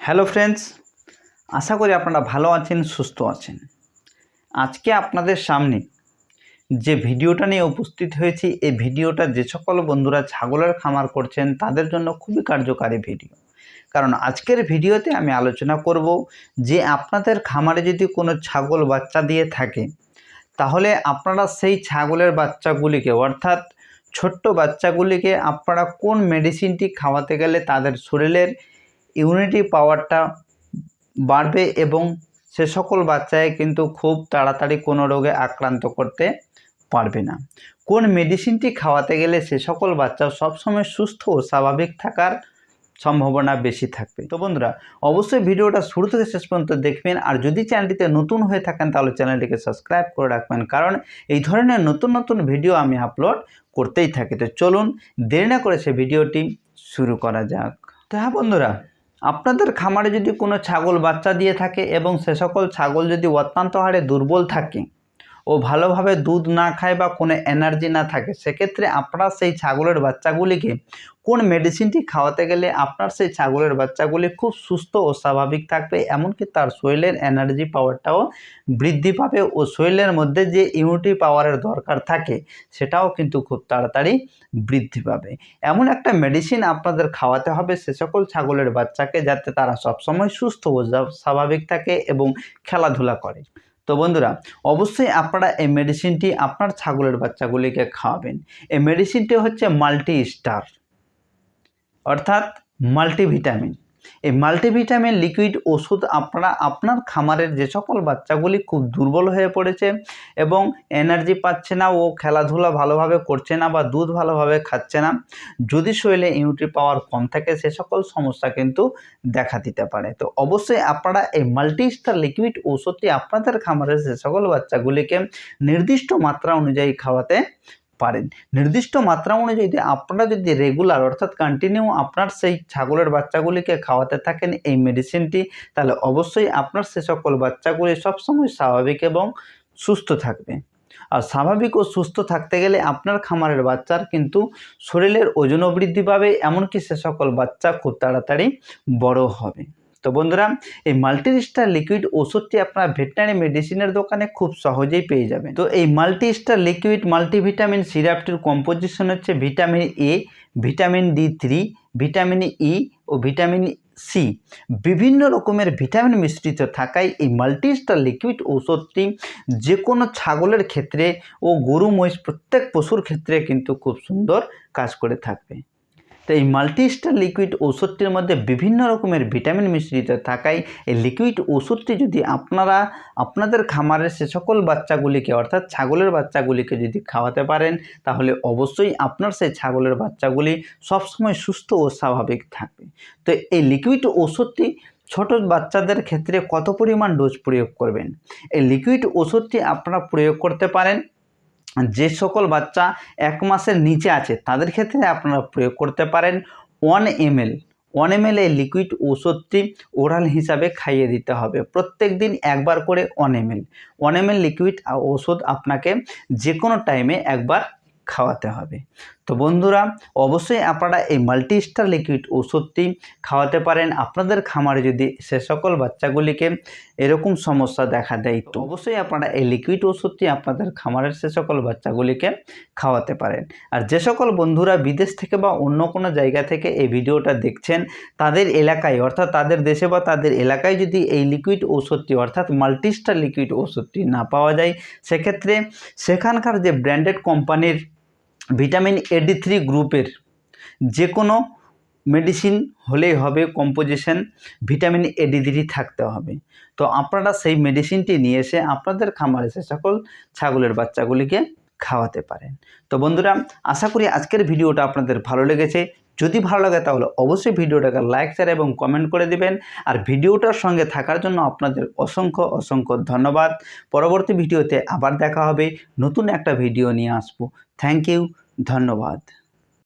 Hello friends, আশা করি আপনারা ভালো আছেন, সুস্থ আছেন। আজকে আপনাদের সামনে যে ভিডিওটা নিয়ে উপস্থিত হয়েছি, এই ভিডিওটা যে সকল বন্ধুরা ছাগলের খামার করছেন, তাদের জন্য খুবই কার্যকারী ভিডিও। কারণ আজকের ভিডিওতে আমি আলোচনা করব যে আপনাদের খামারে যদি কোনো ছাগল বাচ্চা দিয়ে থাকে, তাহলে আপনারা সেই ছাগলের বাচ্চাগুলিকে, অর্থাৎ ছোট্ট বাচ্চাগুলিকে আপনারা কোন মেডিসিনটি খাওয়াতে গেলে তাদের শরীরের ইমিউনিটি পাওয়ারটা বাড়বে এবং সে সকল বাচ্চায় কিন্তু খুব তাড়াতাড়ি কোনো রোগে আক্রান্ত করতে পারবে না। কোন মেডিসিনটি খাওয়াতে গেলে সে সকল বাচ্চা সবসময় সুস্থ ও স্বাভাবিক থাকার সম্ভাবনা বেশি থাকবে। তো বন্ধুরা, অবশ্যই ভিডিওটা শুরু থেকে শেষ পর্যন্ত দেখবেন, আর যদি চ্যানেলটিতে নতুন হয়ে থাকেন তাহলে চ্যানেলটিকে সাবস্ক্রাইব করে রাখবেন, কারণ এই ধরনের নতুন নতুন ভিডিও আমি আপলোড করতেই থাকি। তো চলুন, দেরি না করে সে ভিডিওটি শুরু করা যাক। তো হ্যাঁ বন্ধুরা আপনাদের খামারে যদি কোনো ছাগল বাচ্চা দিয়ে থাকে এবং সে সকল ছাগল যদি অত্যন্ত হারে দুর্বল থাকে ও ভালোভাবে দুধ না খায় বা কোনো এনার্জি না থাকে, সেক্ষেত্রে আপনারা সেই ছাগলের বাচ্চাগুলিকে কোন মেডিসিনটি খাওয়াতে গেলে আপনার সেই ছাগলের বাচ্চাগুলি খুব সুস্থ ও স্বাভাবিক থাকবে, এমনকি তার শরীরের এনার্জি পাওয়ারটাও বৃদ্ধি পাবে ও শরীরের মধ্যে যে ইমিউনিটি পাওয়ারের দরকার থাকে, সেটাও কিন্তু খুব তাড়াতাড়ি বৃদ্ধি পাবে। এমন একটা মেডিসিন আপনাদের খাওয়াতে হবে সে সকল ছাগলের বাচ্চাকে যাতে তারা সবসময় সুস্থ ও স্বাভাবিক থাকে এবং খেলাধুলা করে। তো বন্ধুরা, অবশ্যই আপনারা এই মেডিসিনটি আপনার ছাগলের বাচ্চাগুলিকে খাওয়াবেন। এই মেডিসিনটি হচ্ছে মাল্টি স্টার অর্থাৎ মাল্টিভিটামিন এই মাল্টিভিটামিন লিকুইড ওষুধ আপনারা আপনার খামারের যে সকল বাচ্চাগুলি খুব দুর্বল হয়ে পড়েছে এবং এনার্জি পাচ্ছে না, ও খেলাধুলা ভালোভাবে করছে না বা দুধ ভালোভাবে খাচ্ছে না, যদি শরীরে ইমিউনিটি পাওয়ার কম থাকে, সে সকল সমস্যা কিন্তু দেখা দিতে পারে। তো অবশ্যই আপনারা এই মাল্টিস্টার লিকুইড ওষুধটি আপনাদের খামারের যে সকল বাচ্চাগুলিকে নির্দিষ্ট মাত্রা অনুযায়ী খাওয়াতে পারেন। নির্দিষ্ট মাত্রা অনুযায়ী আপনারা যদি রেগুলার অর্থাৎ কন্টিনিউ আপনার সেই ছাগলের বাচ্চাগুলিকে খাওয়াতে থাকেন এই মেডিসিনটি তাহলে অবশ্যই আপনার সে সকল বাচ্চাগুলি সবসময় স্বাভাবিক এবং সুস্থ থাকবে। আর স্বাভাবিক ও সুস্থ থাকতে গেলে আপনার খামারের বাচ্চার কিন্তু শরীরের ওজনও বৃদ্ধি পাবে, এমনকি সে সকল বাচ্চা খুব তাড়াতাড়ি বড় হবে। তো বন্ধুরা, এই মাল্টিস্টার লিকুইড ওষুধটি আপনারা ভেটেনারি মেডিসিনের দোকানে খুব সহজেই পেয়ে যাবেন। তো এই মাল্টিস্টার লিকুইড মাল্টিভিটামিন সিরাপটির কম্পোজিশন হচ্ছে vitamin A vitamin D three vitamin E O vitamin C বিভিন্ন রকমের ভিটামিন মিশ্রিত থাকায় এই মাল্টিস্টার লিকুইড ঔষধটি যে কোনো ছাগলের ক্ষেত্রে ও গরু, মহিষ প্রত্যেক পশুর ক্ষেত্রে কিন্তু খুব সুন্দর কাজ করে থাকবে। তো এই মাল্টিস্টার লিকুইড ওষুধটির মধ্যে বিভিন্ন রকমের ভিটামিন মিশ্রিত থাকায় এই লিকুইড ওষুধটি যদি আপনারা আপনাদের খামারের সে সকল বাচ্চাগুলিকে, অর্থাৎ ছাগলের বাচ্চাগুলিকে যদি খাওয়াতে পারেন, তাহলে অবশ্যই আপনার সেই ছাগলের বাচ্চাগুলি সবসময় সুস্থ ও স্বাভাবিক থাকবে। তো এই লিকুইড ওষুধটি ছোট বাচ্চাদের ক্ষেত্রে কত পরিমাণ ডোজ প্রয়োগ করবেন? এই লিকুইড ওষুধটি আপনারা প্রয়োগ করতে পারেন যে সকল বাচ্চা এক মাসের নিচে আছে, তাদের ক্ষেত্রে আপনারা প্রয়োগ করতে পারেন one M L one M L এই লিকুইড ওষুধটি ওরাল হিসাবে খাইয়ে দিতে হবে। প্রত্যেক দিন একবার করে one M L one M L liquid ওষুধ আপনাকে যে কোনো টাইমে একবার খাওয়াতে হবে। তো বন্ধুরা, অবশ্যই আপনারা এই মাল্টিস্টার লিকুইড ওষুধটি খাওয়াতে পারেন। আপনাদের খামারে যদি সে সকল বাচ্চাগুলিকে এরকম সমস্যা দেখা দেয়, তো অবশ্যই আপনারা এই লিকুইড ওষুধটি আপনাদের খামারের সে সকল বাচ্চাগুলিকে খাওয়াতে পারেন। আর যে সকল বন্ধুরা বিদেশ থেকে বা অন্য কোনো জায়গা থেকে এই ভিডিওটা দেখছেন, তাদের এলাকায়, অর্থাৎ তাদের দেশে বা তাদের এলাকায় যদি এই লিকুইড ওষুধটি, অর্থাৎ মাল্টিস্টার লিকুইড ওষুধটি না পাওয়া যায়, সেক্ষেত্রে সেখানকার যে ব্র্যান্ডেড কোম্পানির ভিটামিন এডি থ্রি গ্রুপের যে কোনো মেডিসিন হলেই হবে কম্পোজিশন, ভিটামিন এডি থ্রি থাকতে হবে। তো আপনারা সেই মেডিসিনটি নিয়ে এসে আপনাদের খামারে সে সকল ছাগলের বাচ্চাগুলিকে খাওয়াতে পারেন। তো বন্ধুরা, আশা করি আজকের ভিডিওটা আপনাদের ভালো লেগেছে। যদি ভালো লাগে তাহলে অবশ্যই ভিডিওটাকে লাইক, শেয়ার এবং কমেন্ট করে দিবেন। আর ভিডিওটার সঙ্গে থাকার জন্য আপনাদের অসংখ্য অসংখ্য ধন্যবাদ। পরবর্তী ভিডিওতে আবার দেখা হবে। নতুন একটা ভিডিও নিয়ে আসব। Thank you. ধন্যবাদ।